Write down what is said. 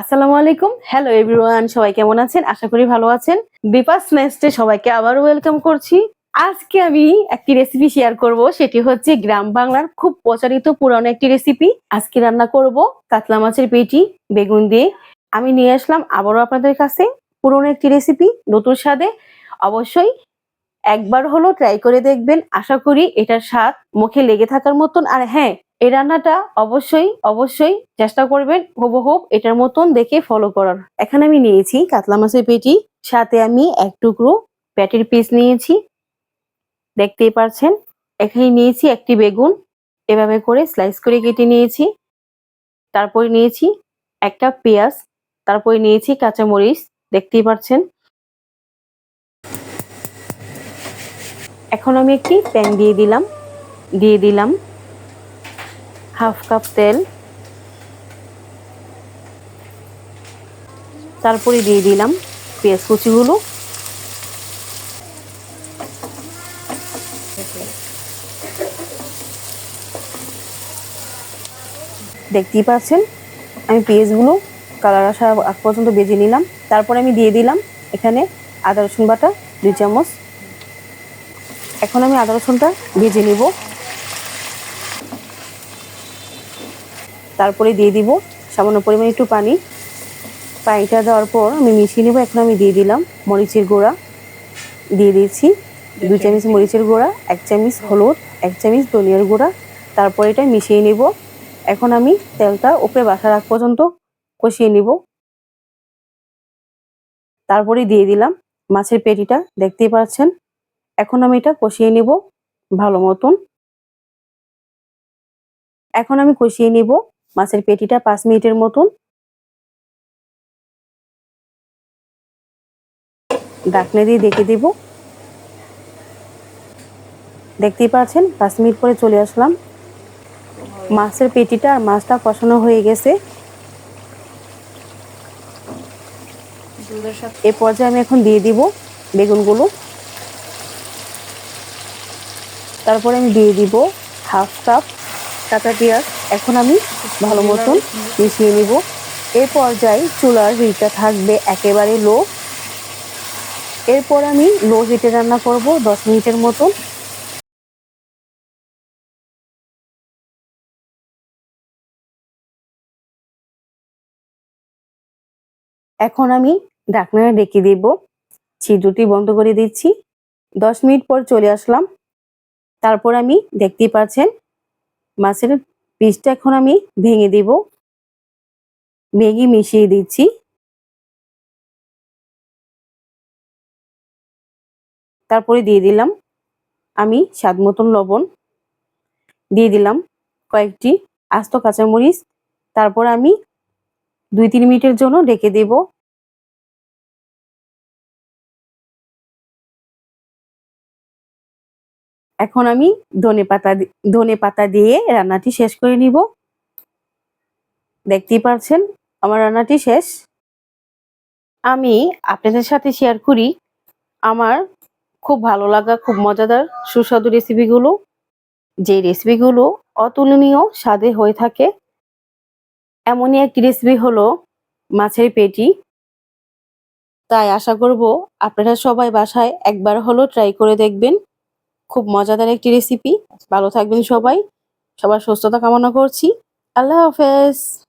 আসসালামু আলাইকুম। Hello everyone সবাই কেমন আছেন? আশা করি ভালো আছেন। দীপাস নেস্টে সবাইকে আবারও ওয়েলকাম করছি। আজকে আমি একটি রেসিপি শেয়ার করব, সেটি হচ্ছে গ্রাম বাংলার খুব প্রচারিত পুরানো একটি রেসিপি আজকে রান্না করব কাতলা মাছের পেটি, বেগুন দিয়ে। আমি নিয়ে আসলাম আবারও আপনাদের কাছে পুরনো একটি রেসিপি নতুন স্বাদে। অবশ্যই একবার হলো ট্রাই করে দেখবেন। আশা করি এটার স্বাদ মুখে লেগে থাকার মতন। আর হ্যাঁ এই রান্নাটা অবশ্যই অবশ্যই চেষ্টা করবেন হুব হুবহুব এটার মতন দেখে ফলো করার। এখানে আমি নিয়েছি কাতলা মাছের পেটি, সাথে আমি এক টুকরো প্যাটির পিস নিয়েছি। দেখতেই পারছেন, এখানে নিয়েছি একটি বেগুন, এভাবে করে স্লাইস করে কেটে নিয়েছি। তারপরে নিয়েছি একটা পেঁয়াজ, তারপরে নিয়েছি কাঁচামরিচ, দেখতেই পারছেন। এখন আমি একটি প্যান দিয়ে দিলাম দিয়ে দিলাম। হাফ কাপ তেল। তারপরে দিয়ে দিলাম পেঁয়াজ কুচিগুলো। দেখতেই পাচ্ছেন, আমি পেঁয়াজগুলো কালার আসা আগ পর্যন্ত বেজে নিলাম। তারপরে আমি দিয়ে দিলাম এখানে আদা রসুন বাটা, দুই চামচ। এখন আমি আদা রসুনটা ভেজে নিব। তারপরে দিয়ে দিব সামান্য পরিমাণ একটু পানি। পানিটা দেওয়ার পর আমি মিশিয়ে নেব। এখন আমি দিয়ে দিলাম মরিচের গুঁড়া। দিয়ে দিয়েছি দুই চামচ মরিচের গুঁড়া এক চামচ হলুদ এক চামচ ধনিয়ার গুঁড়া। তারপর এটা মিশিয়ে নেব। এখন আমি তেলটা উপরে বাসা রাখ পর্যন্ত কষিয়ে নিব। তারপরে দিয়ে দিলাম মাছের পেটিটা দেখতেই পাচ্ছেন। এখন আমি এটা কষিয়ে নিব ভালো মতন। এখন আমি কষিয়ে নিব মাছের পেটিটা পাঁচ মিনিটের মতন। ডাকনে দিয়ে দেখে দিব। দেখতেই পাচ্ছেন, পাঁচ মিনিট পরে চলে আসলাম। মাছের পেটিটা আর মাছটা কষানো হয়ে গেছে। এ পর্যায়ে আমি এখন দিয়ে দিব বেগুনগুলো। তারপরে আমি দিয়ে দিব হাফ কাপ কাঁচা পেঁয়াজ এখন আমি ভালো মতন মিশিয়ে নিব। এর পর্যায়ে চুলার হিটটা থাকবে একেবারে লো। এরপর আমি লো হিটে রান্না করব দশ মিনিটের মতন। এখন আমি ঢাকনাটা ডেকে দেব। ছিদ্রটি বন্ধ করে দিচ্ছি। দশ মিনিট পর চলে আসলাম। তারপর আমি দেখতেই পাচ্ছেন মাছের পিসটা এখন আমি ভেঙে দিব। ভেঙে মিশিয়ে দিচ্ছি। তারপরে দিয়ে দিলাম আমি স্বাদ মতন লবণ। দিয়ে দিলাম কয়েকটি আস্ত কাঁচামরিচ। তারপর আমি দুই তিন মিনিটের জন্য ঢেকে দেব। এখন আমি ধনে পাতা ধনে পাতা দিয়ে রান্নাটি শেষ করে নিব। দেখতেই পারছেন আমার রান্নাটি শেষ। আমি আপনাদের সাথে শেয়ার করি আমার খুব ভালো লাগা, খুব মজাদার, সুস্বাদু রেসিপিগুলো যে রেসিপিগুলো অতুলনীয় স্বাদে হয়ে থাকে। এমনই একটি রেসিপি হলো মাছের পেটি। তাই আশা করব আপনারা সবাই বাসায় একবার হলো ট্রাই করে দেখবেন। খুব মজাদার একটি রেসিপি ভালো থাকবেন সবাই। সবার সুস্থতা কামনা করছি। আল্লাহ হাফেজ।